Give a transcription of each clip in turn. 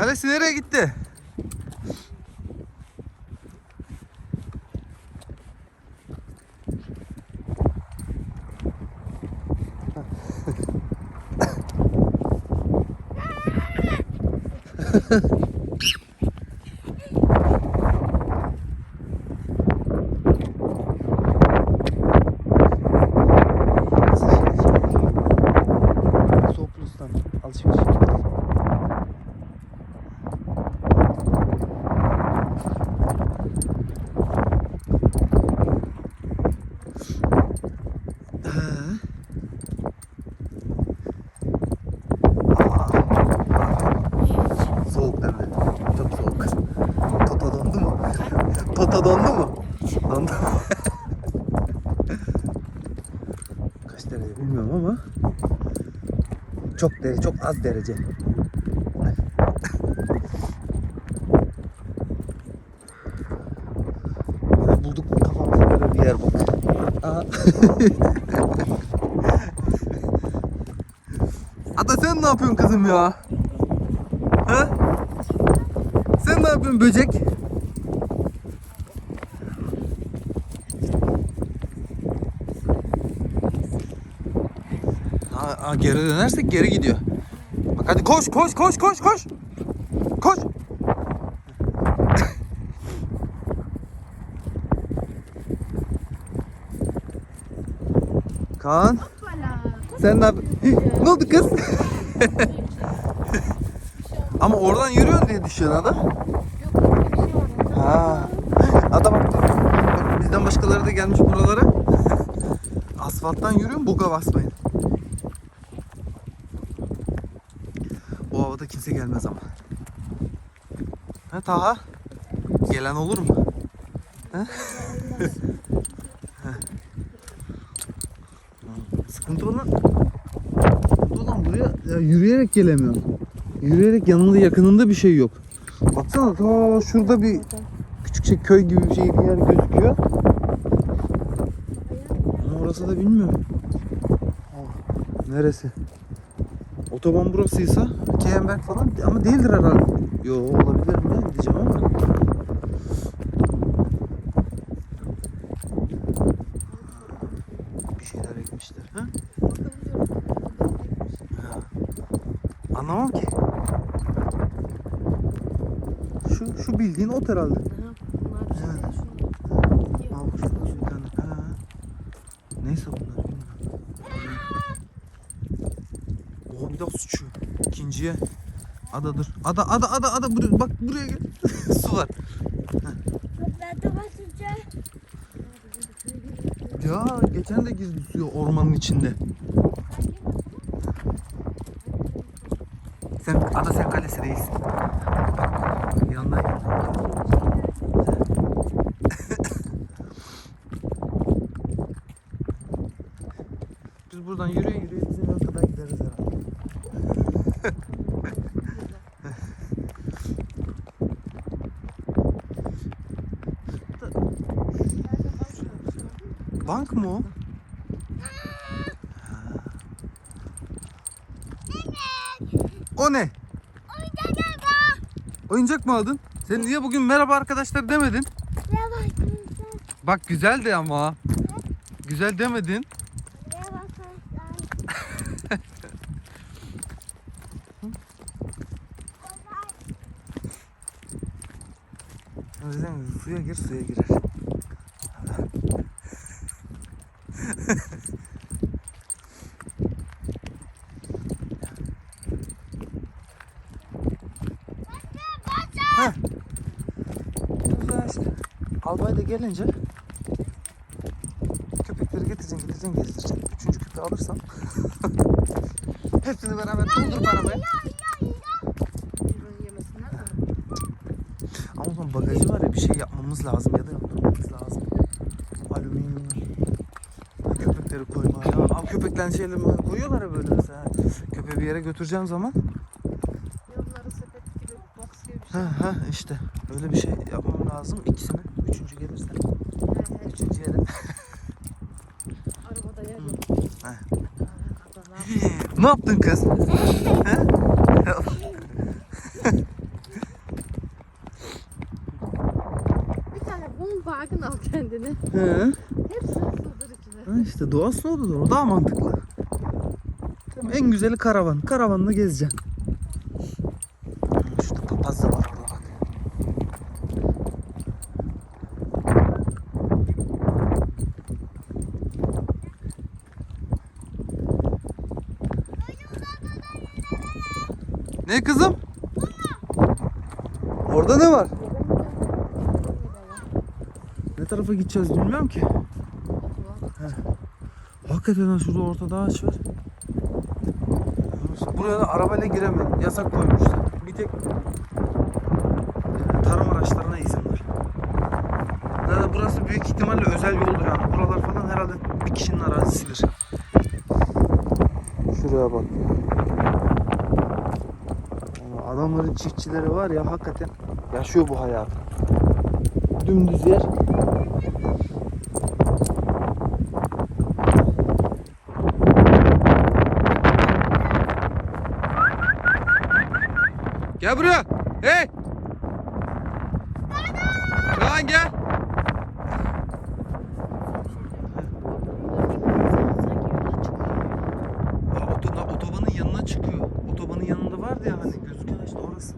Kalesi nereye gitti? Soplus'tan alışveriş yapıyoruz. Soğuk değil mi? Çok soğuk. Toto dondu mu? Toto dondu mu? Dondu. Kaç derece bilmiyorum ama çok derece, çok az derece. Bulduk kafamıza göre bir yer. Aha. Ata sen ne yapıyorsun kızım ya? Ha? Sen ne yapıyorsun böcek? Aa, geri dönersek geri gidiyor. Bak hadi koş koş koş koş koş. Koş. Kaan. Sen ne yapıyorsun? ne oldu kız? Ama oradan yürüyorsun diye düşüyorsun ada. Ha. Ada bak. bak bizden başkaları da gelmiş buralara. Asfalttan yürüyorsun buga basmayın. Havada kimse gelmez ama. Ha Taha? Gelen olur mu? Ha? Ha. Sıkıntı olan Sıkıntı olan buraya ya yürüyerek gelemiyorum. Yürüyerek yanında yakınında bir şey yok. Baksana ta şurada bir küçük şey köy gibi bir şey bir yer gözüküyor. Ama orası da bilmiyorum. Neresi? Otoban burasıysa Keyenberg falan ama değildir herhalde. Yo olabilir mi diyeceğim ama. Bir şeyler ekmişler. Ha? Ha. Anlamam ki. Şu şu bildiğin ot herhalde. Aa, bak şurada bir tane. Ha. Neyse bunlar bilmiyorum. Oha bir daha sıçıyor. İkinciye. Ada dur. Ada ada ada ada buraya bak buraya gel. Su var. Ben de basacağım. Ya geçen de gizli suyu ormanın içinde. Sen ada sen kalesi değilsin. Bak yanına gel. Biz buradan yürüye yürüye bizim eve kadar gideriz herhalde. Bank mı o? O ne? Oyuncak mı aldın? Sen niye bugün merhaba arkadaşlar demedin? Ne bakıyorsun? Bak güzeldi ama. Güzel demedin. O yüzden suya gir suya girer. Heh. Güzel işte. Albay da gelince köpekleri getireceksin, getireceksin, gezdireceksin. Üçüncü köpeği alırsan hepsini beraber doldurup arabaya. Ama o zaman bagajı var ya bir şey yapmamız lazım ya da yapmamız lazım. Alüminyum. Köpekleri koyma ya. Abi köpeklerin şeyleri koyuyorlar ya böyle mesela. Köpeği bir yere götüreceğim zaman. Yanları sepet gibi box gibi bir şey. Ha ha işte. Öyle bir şey yapmam lazım. İkisini üçüncü gelirse. Üçüncü yerim. Arabada yer yok. ne yaptın kız? Bir tane Volkswagen al kendine. He. Hepsi sığdır içine. Ha işte doğası odur. O daha mantıklı. Tamam, en güzeli karavan. Karavanla gezeceksin. Tarafa gideceğiz bilmiyorum ki. Hakikaten ha şurada ortada ağaç var. Buraya da arabayla giremem. Yasak koymuşlar. Bir tek tarım araçlarına izin var. Zaten burası büyük ihtimalle özel yoldur yani. Buralar falan herhalde bir kişinin arazisidir. Şuraya bak Adamların çiftçileri var ya hakikaten yaşıyor bu hayatı. Dümdüz yer. Gel buraya. Hey. Kaan gel. Aa, oto- na- otobanın yanına çıkıyor. Otobanın yanında vardı ya hani gözüken işte orası.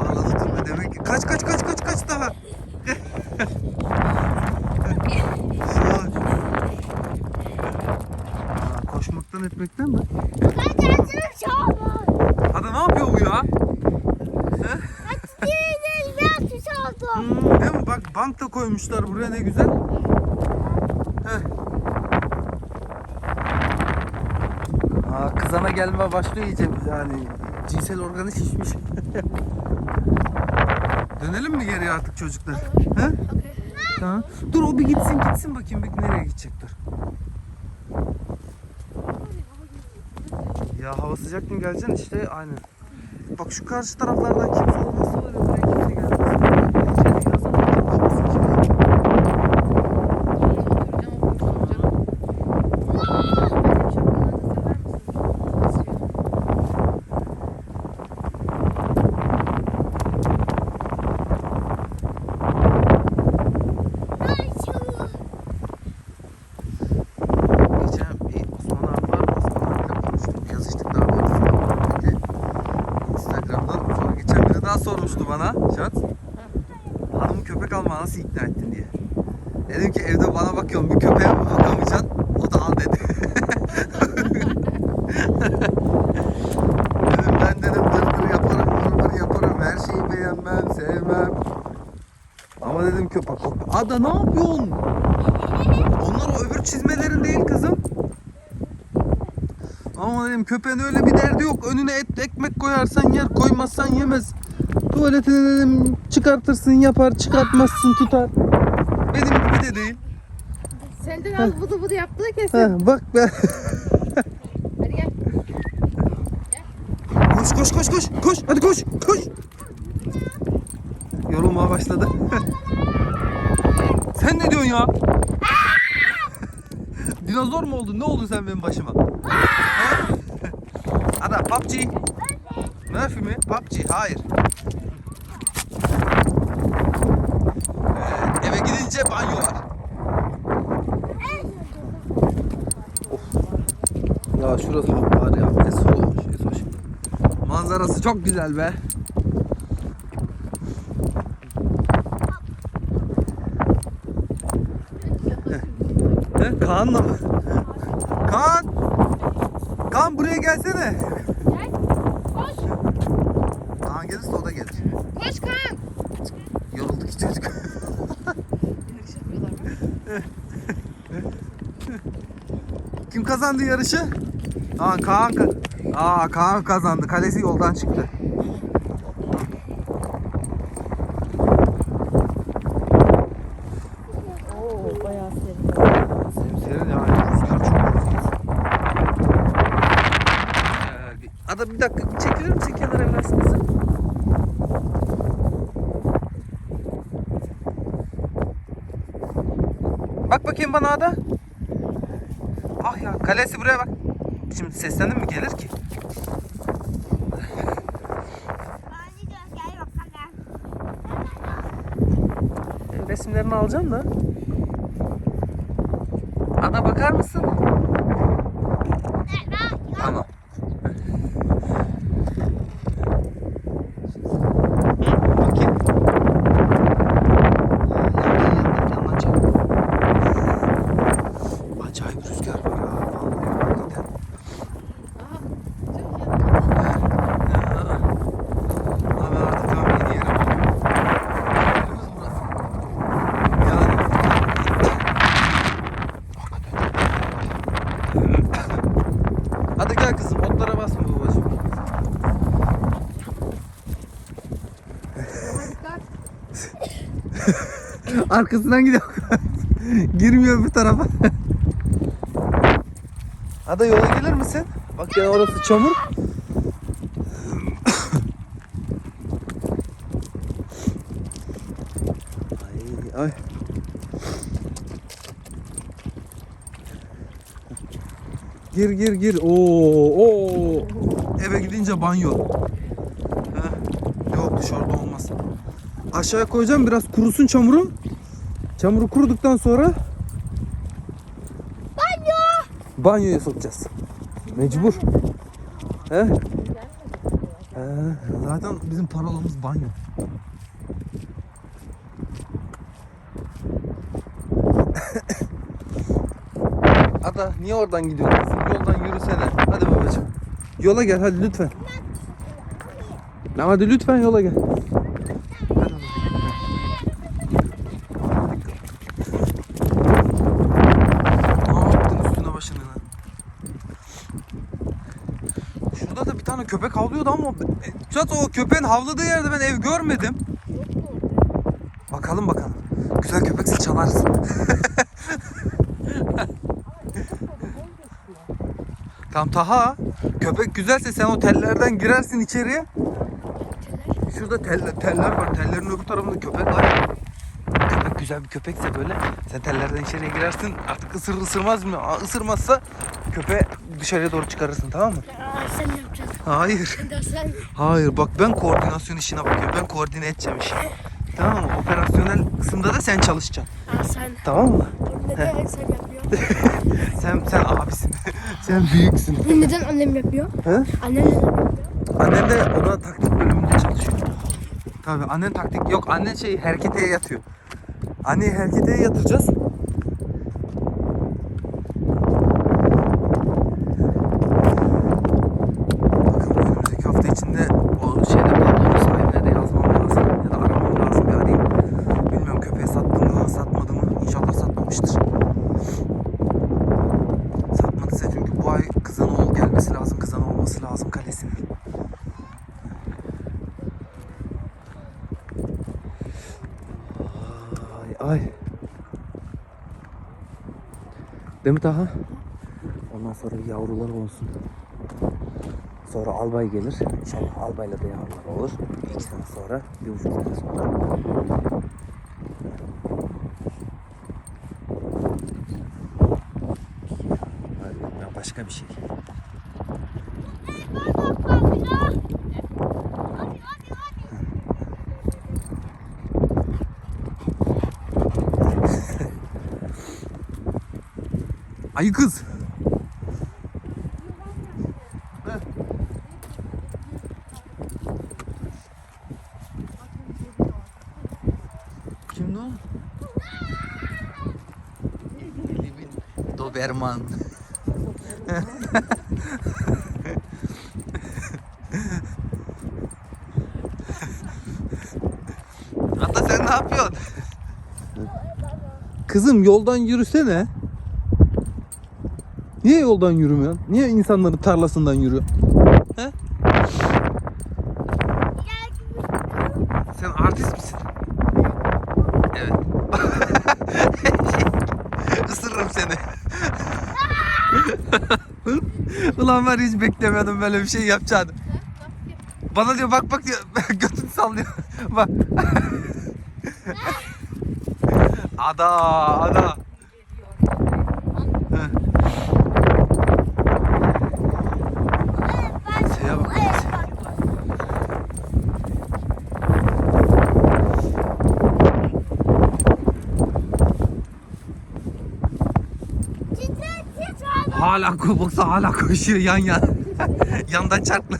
Ağladı durma demek ki. Kaç kaç kaç kaç kaç daha. Salak. Aa, Koşmaktan etmekten mi? Ben kendimi çaldım. Hadi ne yapıyor bu ya? Değiliz ben tuş aldım. Hmm, değil mi? Bak bank da koymuşlar buraya ne güzel. Heh. Aa, kızana gelme başlıyor iyice yani cinsel organı şişmiş. Dönelim mi geriye artık çocuklar? He? Tamam. Dur o bir gitsin gitsin bakayım bir nereye gidecek dur. Ya hava sıcak mı geleceksin işte aynen. Bak şu karşı taraflardan kimse olmazsa var ya buraya kimse gelmez. İçeri yazın bakmasın kimse. Geçen bir Osman abi var. Osman abiyle konuştuk. Yazıştık daha doğrusu. Peki. Instagram'dan. Sonra geçen biri daha sormuştu bana. Şat. Hanımı köpek almaya nasıl ikna ettin diye. Dedim ki evde bana bakıyorum bir köpeğe mi bakamayacaksın? O da al dedi. dedim ben dedim dırdır yaparım, mırmır yaparım. Her şeyi beğenmem, sevmem. Ama dedim köpek. Ada ne yapıyorsun? Onlar o öbür çizmelerin değil kızım. Ama dedim köpeğin öyle bir derdi yok. Önüne et ekmek koyarsan yer, koymazsan yemez. Tuvaletini dedim çıkartırsın yapar, çıkartmazsın tutar. Benim gibi de değil. Senden az budu budu yaptığı kesin. Heh, bak be. Hadi gel. Koş koş koş koş koş hadi koş koş. Yorulmaya başladı. sen ne diyorsun ya? Dinozor mu oldun? Ne oldun sen benim başıma? Ada PUBG. Murphy mi? PUBG. Hayır. Evet, eve gidince banyo var. Ya şurası var ya. Esoş, Esoş. Manzarası çok güzel be. He, Kaan'la mı? Kaan! Kaan buraya gelsene. Gel. Koş. Kaan gelirse o da gelir. Koş kan. Yoruldu ki çocuk. Kim kazandı yarışı? Aa Kaan, ka- Aa, Kaan kazandı. Kalesi yoldan çıktı. bakayım bana ada. Ah ya kalesi buraya bak. Şimdi seslendim mi gelir ki? Resimlerini alacağım da. Ada bakar mısın? Arkasından gidiyor. Girmiyor bir tarafa. Ada yola gelir misin? Bak ya orası çamur. ay ay. Gir gir gir. Oo oo. Eve gidince banyo. Heh. Yok dışarıda olmaz. Aşağıya koyacağım biraz kurusun çamuru. Çamuru kuruduktan sonra Banyo. banyoya sokacağız. Mecbur. He? He, zaten bizim parolamız banyo. Ada niye oradan gidiyorsun? Yoldan yürüsene. Hadi babacığım. Yola gel hadi lütfen. Lan hadi lütfen yola gel. Hadi babacığım. Ne yaptın üstüne başına? lan? Şurada da bir tane köpek havlıyordu ama Çat o köpeğin havladığı yerde ben ev görmedim. Bakalım bakalım. Güzel köpekse çalarız. Tam Taha. Köpek güzelse sen o tellerden girersin içeriye. Şurada teller, teller var. Tellerin öbür tarafında köpek var. Köpek güzel bir köpekse böyle sen tellerden içeriye girersin. Artık ısır ısırmaz mı? Aa, Isırmazsa köpeği dışarıya doğru çıkarırsın tamam mı? Aa, sen yapacaksın. Hayır. Hayır bak ben koordinasyon işine bakıyorum. Ben koordine edeceğim işi. Tamam mı? Operasyonel kısımda da sen çalışacaksın. Aa, sen. Tamam mı? Neden sen yapıyorsun? Sen sen abisin. sen büyüksün. neden annem yapıyor? He? Annem neden yapıyor? Annen de o da taktik bölümünde çalışıyor. Tabii annen taktik yok. Annen şey harekete yatıyor. Anneyi harekete yatıracağız. Bakalım önümüzdeki hafta içinde o şeyde patronun sahibine de yazmam lazım. Ya da aramam lazım bir arayayım. Bilmiyorum köpeği sattı mı satmadı mı. İnşallah satmamıştır. Satmadıysa çünkü bu ay kızın oğul gelmesi lazım. Kızan olması lazım kalesinin. Ay ay. Değil mi Taha? Ondan sonra yavrular olsun. Sonra albay gelir. İnşallah albayla da yavrular olur. Bir sene sonra, bir buçuk sene sonra. Başka bir şey. Ayı kız. Kimdi o? Doberman. Hatta sen ne yapıyorsun? Kızım yoldan yürüsene. Niye yoldan yürümüyorsun? Niye insanların tarlasından yürüyor? He? Sen artist misin? Evet. Isırırım seni. Ulan ben hiç beklemiyordum böyle bir şey yapacağını. Bana diyor bak bak diyor götünü sallıyor. bak. ada ada. Heh. Şeye bak. Hala baksana hala koşuyor yan yan. Yandan çarklı.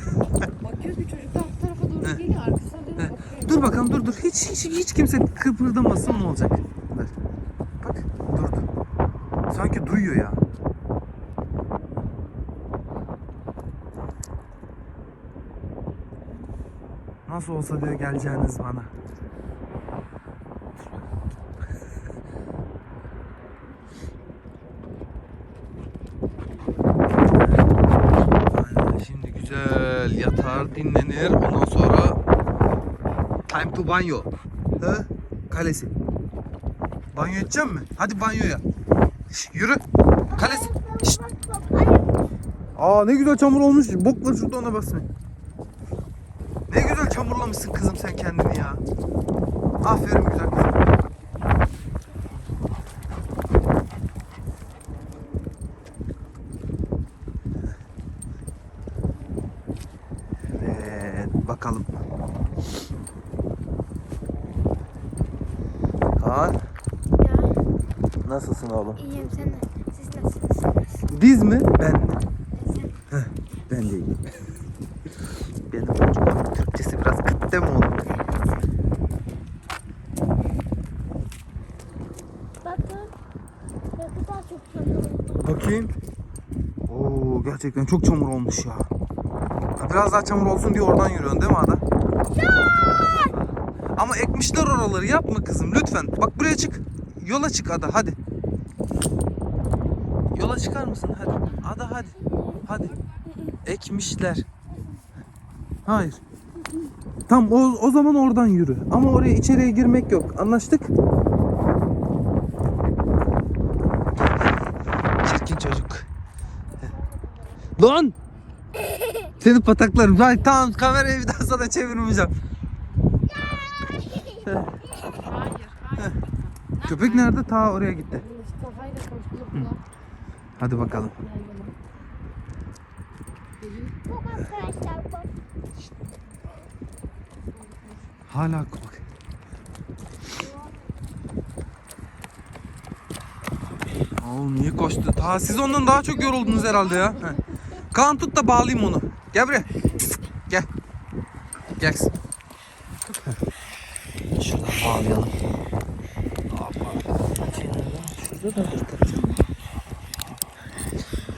Bakıyor ki çocuk da alt tarafa doğru geliyor. Arkasına dönüp bakıyor. Dur bakalım dur dur. Hiç hiç hiç kimse kıpırdamasın ne olacak? Dur. Bak durdu. Sanki duyuyor ya. Nasıl olsa diyor geleceğiniz bana. Aynen, Şimdi güzel yatar dinlenir ondan sonra time to banyo. He? Kalesi. Banyo edeceğim mi? Hadi banyoya. Şş, yürü. Kalesi. Şşt. Aa ne güzel çamur olmuş. Bok var şurada ona basma. Ne güzel çamurlamışsın kızım sen kendini ya. Aferin güzel kızım. Evet bakalım. Kaan Ya nasılsın oğlum? iyiyim sen de. Siz nasılsınız? Diz mi? Ben mi? Sen. Ben değilim. Benim çocuğum Türkçesi biraz kıt değil mi oğlum? Bakın. Ne kadar çok sanırım. Bakayım. Oo gerçekten çok çamur olmuş ya. Biraz daha çamur olsun diye oradan yürüyorsun değil mi Ada? Ama ekmişler oraları yapma kızım lütfen. Bak buraya çık. Yola çık Ada hadi. Yola çıkar mısın hadi. Ada hadi. Hadi. Ekmişler. Hayır. Tam o, o zaman oradan yürü. Ama oraya içeriye girmek yok. Anlaştık? Çirkin çocuk. Lan! Seni pataklarım. Vay tamam kamerayı bir daha sana çevirmeyeceğim. Hayır, hayır. Köpek nerede? Ta oraya gitti. Hadi bakalım. Hala bak. Oğlum niye koştu? Ta siz ondan daha çok yoruldunuz herhalde ya. Kaan tut da bağlayayım onu. Gel buraya. Gel. Gel. Şuradan bağlayalım. Şurada da dur takacağım.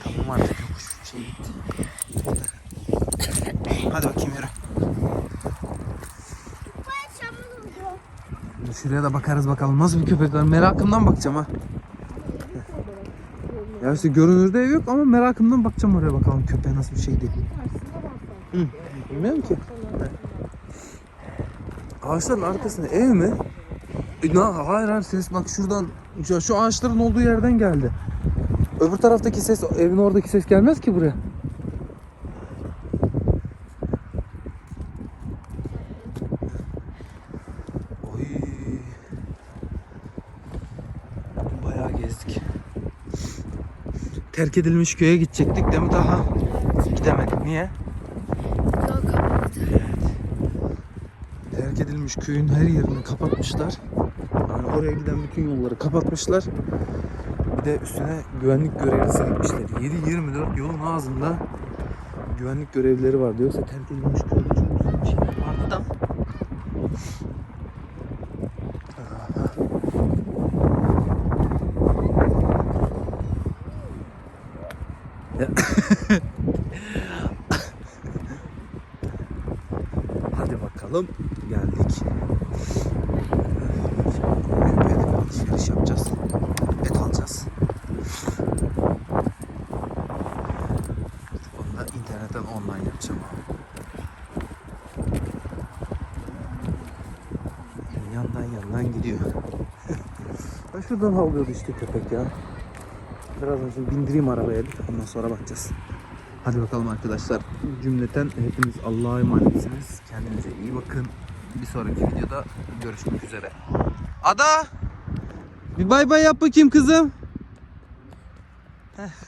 Tamam artık yok. Şu şey gitti. Hadi bakayım yürü. Şuraya da bakarız bakalım nasıl bir köpek var. Merakımdan bakacağım ha. Ya işte görünürde ev yok ama merakımdan bakacağım oraya bakalım köpeğe nasıl bir şey değil. Hı, bilmiyorum ki. Ağaçların arkasında ev mi? E, na, hayır hayır ses bak şuradan şu, şu ağaçların olduğu yerden geldi. Öbür taraftaki ses evin oradaki ses gelmez ki buraya. Terk edilmiş köye gidecektik değil mi daha? Gidemedik. Niye? Terk edilmiş köyün her yerini kapatmışlar. Yani oraya giden bütün yolları kapatmışlar. Bir de üstüne güvenlik görevlisi gitmişler. 7-24 yolun ağzında güvenlik görevlileri vardı. Yoksa terk edilmiş köyde çok güzel bir şeyler vardı da. Ya. Hadi bakalım geldik. Köpeğe de bir alışveriş yapacağız. Et alacağız. Onu da internetten online yapacağım abi. Yandan yandan gidiyor. Ha şuradan havlıyordu işte köpek ya. Birazdan şimdi bindireyim arabaya bir ondan sonra bakacağız. Hadi bakalım arkadaşlar. Cümleten hepiniz Allah'a emanetsiniz. Kendinize iyi bakın. Bir sonraki videoda görüşmek üzere. Ada! Bir bay bay yap bakayım kızım. Heh.